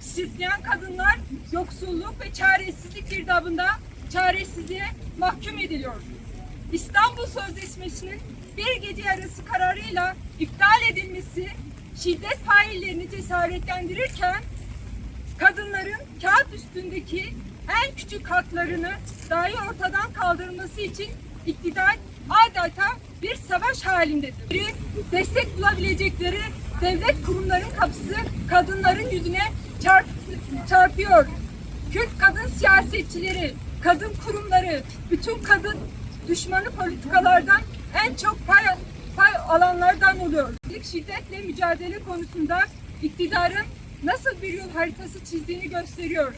sırtlayan kadınlar yoksulluk ve çaresizlik girdabında çaresizliğe mahkum ediliyor. İstanbul Sözleşmesi'nin bir gece yarısı kararıyla iptal edilmesi şiddet faillerini cesaretlendirirken kadınların kağıt üstündeki en küçük haklarını dahi ortadan kaldırılması için iktidar adeta bir savaş halindedir. Destek bulabilecekleri devlet kurumların kapısı kadınların yüzüne çarp, çarpıyor. Kürt kadın siyasetçileri, kadın kurumları, bütün kadın düşmanı politikalardan en çok pay, pay alanlardan oluyor. Şiddetle mücadele konusunda iktidarın nasıl bir yol haritası çizdiğini gösteriyor.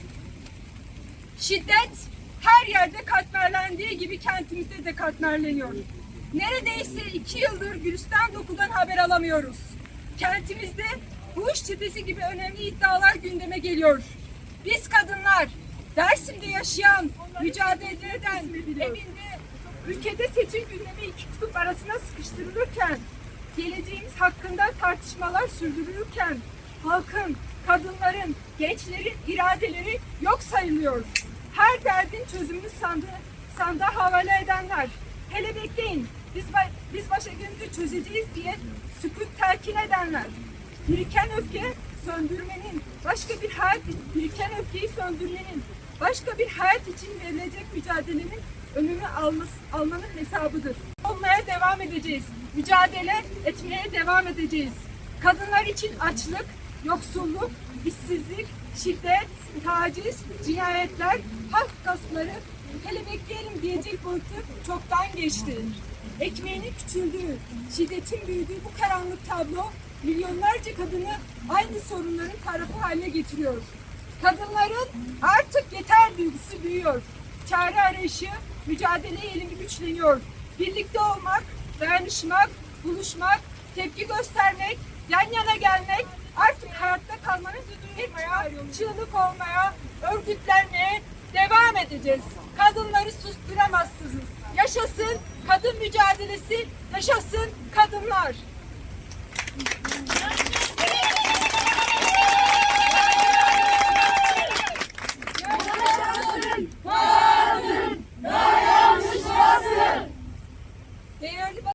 Şiddet her yerde katmerlendiği gibi kentimizde de katmerleniyor. Neredeyse iki yıldır Gülistan Doku'dan haber alamıyoruz. Kentimizde iş çetesi gibi önemli iddialar gündeme geliyor. Biz kadınlar Dersim'de yaşayan, mücadele eden, evinde, ülkede seçim gündemi iki kutup arasına sıkıştırılırken, geleceğimiz hakkında tartışmalar sürdürülürken, halkın, kadınların, gençlerin iradeleri yok sayılıyor. Her derdin çözümünü sandığı, sandığa havale edenler, hele bekleyin, biz, biz başa gelince çözeceğiz diye sükut telkin edenler, biriken öfke söndürmenin, başka bir hayat, biriken öfkeyi söndürmenin, başka bir hayat için verilecek mücadelenin önünü alması, almanın hesabıdır. Olmaya devam edeceğiz. Mücadele etmeye devam edeceğiz. Kadınlar için açlık, yoksulluk, işsizlik, şiddet, taciz, cinayetler, hak gaspları, hele bekleyelim diyecek boyutu çoktan geçti. Ekmeğinin küçüldüğü, şiddetin büyüdüğü bu karanlık tablo milyonlarca kadını aynı sorunların tarafı haline getiriyor. Kadınların artık yeter duygusu büyüyor. Çare arayışı, mücadele eğilimi güçleniyor. Birlikte olmak, dayanışmak, buluşmak, tepki göstermek, yan yana gelmek, artık hayatta kalmanın tutmaya, çığlık olmaya, örgütlenmeye devam edeceğiz. Kadınları susturamazsınız. Yaşasın kadın mücadelesi, yaşasın kadınlar.